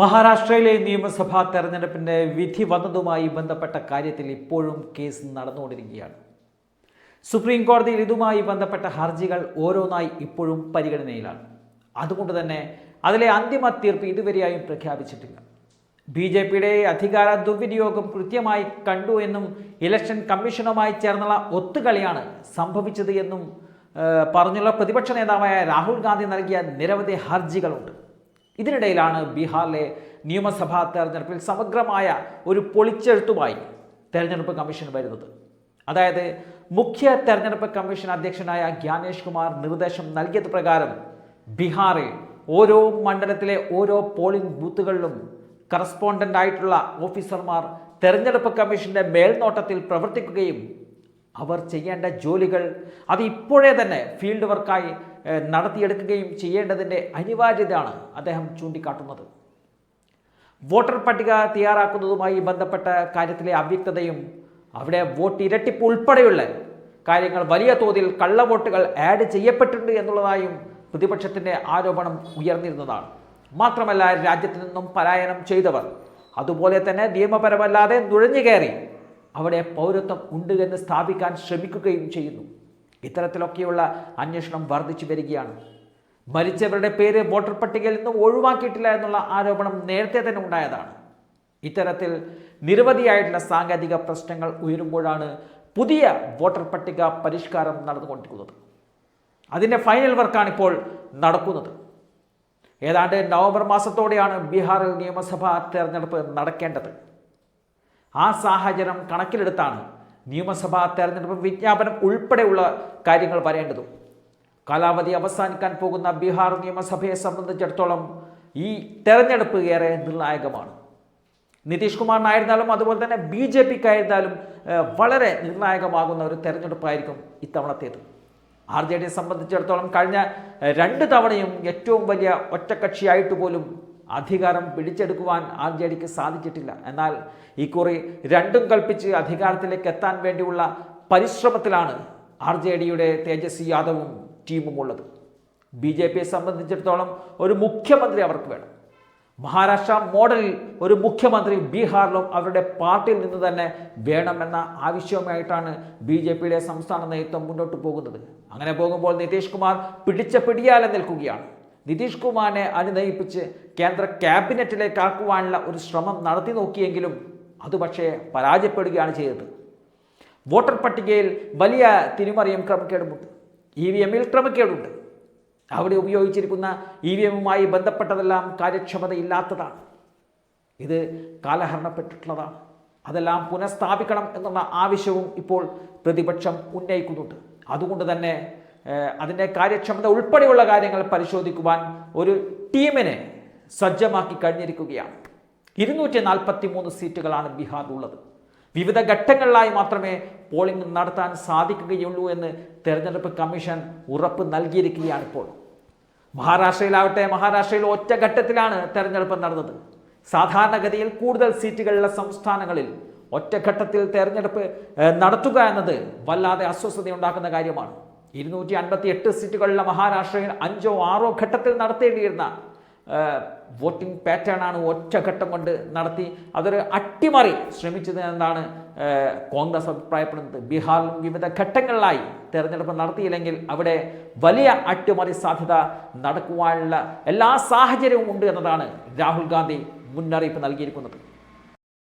മഹാരാഷ്ട്രയിലെ നിയമസഭാ തെരഞ്ഞെടുപ്പിന്റെ വിധി വന്നതുമായി ബന്ധപ്പെട്ട കാര്യത്തിൽ ഇപ്പോഴും കേസ് നടന്നുകൊണ്ടിരിക്കുകയാണ്. സുപ്രീം കോടതിയിൽ ഇതുമായി ബന്ധപ്പെട്ട ഹർജികൾ ഓരോന്നായി ഇപ്പോഴും പരിഗണനയിലാണ്. അതുകൊണ്ട് തന്നെ അതിലെ അന്തിമ തീർപ്പ് ഇതുവരെയായും പ്രഖ്യാപിച്ചിട്ടില്ല. ബി ജെ പിയുടെ അധികാര ദുർവിനിയോഗം കൃത്യമായി കണ്ടു എന്നും ഇലക്ഷൻ കമ്മീഷനുമായി ചേർന്നുള്ള ഒത്തുകളിയാണ് സംഭവിച്ചത് എന്നും പറഞ്ഞുള്ള പ്രതിപക്ഷ നേതാവായ രാഹുൽ ഗാന്ധി നൽകിയ നിരവധി ഹർജികളുണ്ട്. ഇതിനിടയിലാണ് ബീഹാറിലെ നിയമസഭാ തെരഞ്ഞെടുപ്പിൽ സമഗ്രമായ ഒരു പൊളിച്ചെഴുത്തുമായി തെരഞ്ഞെടുപ്പ് കമ്മീഷൻ വരുന്നത്. അതായത് മുഖ്യ തെരഞ്ഞെടുപ്പ് കമ്മീഷൻ അധ്യക്ഷനായ ജ്ഞാനേഷ് കുമാർ നിർദ്ദേശം നൽകിയത് പ്രകാരം ബീഹാറിൽ ഓരോ മണ്ഡലത്തിലെ ഓരോ പോളിംഗ് ബൂത്തുകളിലും കറസ്പോണ്ടന്റ് ആയിട്ടുള്ള ഓഫീസർമാർ തെരഞ്ഞെടുപ്പ് കമ്മീഷന്റെ മേൽനോട്ടത്തിൽ പ്രവർത്തിക്കുകയും അവർ ചെയ്യേണ്ട ജോലികൾ അത് ഇപ്പോഴേ തന്നെ ഫീൽഡ് വർക്കായി നടത്തിയെടുക്കുകയും ചെയ്യേണ്ടതിന്റെ അനിവാര്യതയാണ് അദ്ദേഹം ചൂണ്ടിക്കാട്ടുന്നത്. വോട്ടർ പട്ടിക തയ്യാറാക്കുന്നതുമായി ബന്ധപ്പെട്ട കാര്യത്തിലെ അവ്യക്തതയും അവിടെ വോട്ട് ഇരട്ടിപ്പ് ഉൾപ്പെടെയുള്ള കാര്യങ്ങൾ വലിയ തോതിൽ കള്ളവോട്ടുകൾ ആഡ് ചെയ്യപ്പെട്ടിട്ടുണ്ട് എന്നുള്ളതായും പ്രതിപക്ഷത്തിന്റെ ആരോപണം ഉയർന്നിരുന്നതാണ്. മാത്രമല്ല രാജ്യത്തു നിന്നും പലായനം ചെയ്തവർ അതുപോലെ തന്നെ നിയമപരമല്ലാതെ നുഴഞ്ഞു കയറി അവിടെ പൗരത്വം ഉണ്ട് എന്ന് സ്ഥാപിക്കാൻ ശ്രമിക്കുകയും ചെയ്യുന്നു. ഇത്തരത്തിലൊക്കെയുള്ള അന്വേഷണം വർദ്ധിച്ചു വരികയാണ്. മരിച്ചവരുടെ പേര് വോട്ടർ പട്ടികയിൽ നിന്ന് ഒഴിവാക്കിയിട്ടില്ല എന്നുള്ള ആരോപണം നേരത്തെ തന്നെ ഉണ്ടായതാണ്. ഇത്തരത്തിൽ നിരവധിയായിട്ടുള്ള സാങ്കേതിക പ്രശ്നങ്ങൾ ഉയരുമ്പോഴാണ് പുതിയ വോട്ടർ പട്ടിക പരിഷ്കാരം നടന്നുകൊണ്ടിരിക്കുന്നത്. അതിന്റെ ഫൈനൽ വർക്കാണ് ഇപ്പോൾ നടക്കുന്നത്. ഏതാണ്ട് നവംബർ മാസത്തോടെയാണ് ബീഹാറിൽ നിയമസഭാ തെരഞ്ഞെടുപ്പ് നടക്കേണ്ടത്. ആ സാഹചര്യം കണക്കിലെടുത്താണ് നിയമസഭാ തെരഞ്ഞെടുപ്പ് വിജ്ഞാപനം ഉൾപ്പെടെയുള്ള കാര്യങ്ങൾ വരേണ്ടതും. കാലാവധി അവസാനിക്കാൻ പോകുന്ന ബീഹാർ നിയമസഭയെ സംബന്ധിച്ചിടത്തോളം ഈ തെരഞ്ഞെടുപ്പ് ഏറെ നിർണായകമാണ്. നിതീഷ് കുമാറിനായിരുന്നാലും അതുപോലെ തന്നെ ബി ജെ പിക്കായിരുന്നാലും വളരെ നിർണായകമാകുന്ന ഒരു തെരഞ്ഞെടുപ്പായിരിക്കും ഇത്തവണത്തേത്. ആർ ജെ ഡിയെ സംബന്ധിച്ചിടത്തോളം കഴിഞ്ഞ രണ്ട് തവണയും ഏറ്റവും വലിയ ഒറ്റക്കക്ഷിയായിട്ട് പോലും അധികാരം പിടിച്ചെടുക്കുവാൻ ആർ ജെ ഡിക്ക് സാധിച്ചിട്ടില്ല. എന്നാൽ ഇക്കുറി രണ്ടും കൽപ്പിച്ച് അധികാരത്തിലേക്ക് എത്താൻ വേണ്ടിയുള്ള പരിശ്രമത്തിലാണ് ആർ ജെ ഡിയുടെ തേജസ്വി യാദവും ടീമും ഉള്ളത് ബി ജെ പിയെ സംബന്ധിച്ചിടത്തോളം ഒരു മുഖ്യമന്ത്രി അവർക്ക് വേണം. മഹാരാഷ്ട്ര മോഡലിൽ ഒരു മുഖ്യമന്ത്രി ബീഹാറിലും അവരുടെ പാർട്ടിയിൽ നിന്ന് തന്നെ വേണമെന്ന ആവശ്യവുമായിട്ടാണ് ബി ജെ പിയുടെ സംസ്ഥാന നേതൃത്വം മുന്നോട്ട് പോകുന്നത്. അങ്ങനെ പോകുമ്പോൾ നിതീഷ് കുമാർ പിടിച്ച പിടിയാലെ നിൽക്കുകയാണ്. നിതീഷ് കുമാറിനെ അനുനയിപ്പിച്ച് കേന്ദ്ര ക്യാബിനറ്റിലേക്ക് ആക്കുവാനുള്ള ഒരു ശ്രമം നടത്തി നോക്കിയെങ്കിലും അത് പക്ഷേ പരാജയപ്പെടുകയാണ് ചെയ്തത്. വോട്ടർ പട്ടികയിൽ വലിയ തിരിമറിയും ക്രമക്കേടുമുണ്ട്. ഇ വി എമ്മിൽ ക്രമക്കേടുണ്ട്. അവിടെ ഉപയോഗിച്ചിരിക്കുന്ന ഇ വി എമ്മുമായി ബന്ധപ്പെട്ടതെല്ലാം കാര്യക്ഷമതയില്ലാത്തതാണ്. ഇത് കാലഹരണപ്പെട്ടിട്ടുള്ളതാണ്. അതെല്ലാം പുനഃസ്ഥാപിക്കണം എന്നുള്ള ആവശ്യവും ഇപ്പോൾ പ്രതിപക്ഷം ഉന്നയിക്കുന്നുണ്ട്. അതുകൊണ്ട് തന്നെ അതിന്റെ കാര്യക്ഷമത ഉൾപ്പെടെയുള്ള കാര്യങ്ങൾ പരിശോധിക്കുവാൻ ഒരു ടീമിനെ സജ്ജമാക്കി കഴിഞ്ഞിരിക്കുകയാണ്. ഇരുന്നൂറ്റി നാൽപ്പത്തി മൂന്ന് സീറ്റുകളാണ് ബീഹാറിലുള്ളത്. വിവിധ ഘട്ടങ്ങളിലായി മാത്രമേ പോളിംഗ് നടത്താൻ സാധിക്കുകയുള്ളൂ എന്ന് തെരഞ്ഞെടുപ്പ് കമ്മീഷൻ ഉറപ്പ് നൽകിയിരിക്കുകയാണ് ഇപ്പോൾ. മഹാരാഷ്ട്രയിലാവട്ടെ മഹാരാഷ്ട്രയിൽ ഒറ്റഘട്ടത്തിലാണ് തെരഞ്ഞെടുപ്പ് നടന്നത്. സാധാരണഗതിയിൽ കൂടുതൽ സീറ്റുകളുള്ള സംസ്ഥാനങ്ങളിൽ ഒറ്റഘട്ടത്തിൽ തെരഞ്ഞെടുപ്പ് നടത്തുക എന്നത് വല്ലാതെ അസ്വസ്ഥതയുണ്ടാക്കുന്ന കാര്യമാണ്. ഇരുന്നൂറ്റി അൻപത്തി എട്ട് സീറ്റുകളിലെ മഹാരാഷ്ട്രയിൽ അഞ്ചോ ആറോ ഘട്ടത്തിൽ നടത്തേണ്ടിയിരുന്ന വോട്ടിംഗ് പാറ്റേൺ ആണ് ഒറ്റ ഘട്ടം കൊണ്ട് നടത്തി. അതൊരു അട്ടിമറി ശ്രമിച്ചത് എന്നാണ് കോൺഗ്രസ് അഭിപ്രായപ്പെടുന്നത്. ബീഹാറിലും വിവിധ ഘട്ടങ്ങളിലായി തെരഞ്ഞെടുപ്പ് നടത്തിയില്ലെങ്കിൽ അവിടെ വലിയ അട്ടിമറി സാധ്യത നടക്കുവാനുള്ള എല്ലാ സാഹചര്യവും ഉണ്ട് എന്നതാണ് രാഹുൽ ഗാന്ധി മുന്നറിയിപ്പ് നൽകിയിരിക്കുന്നത്.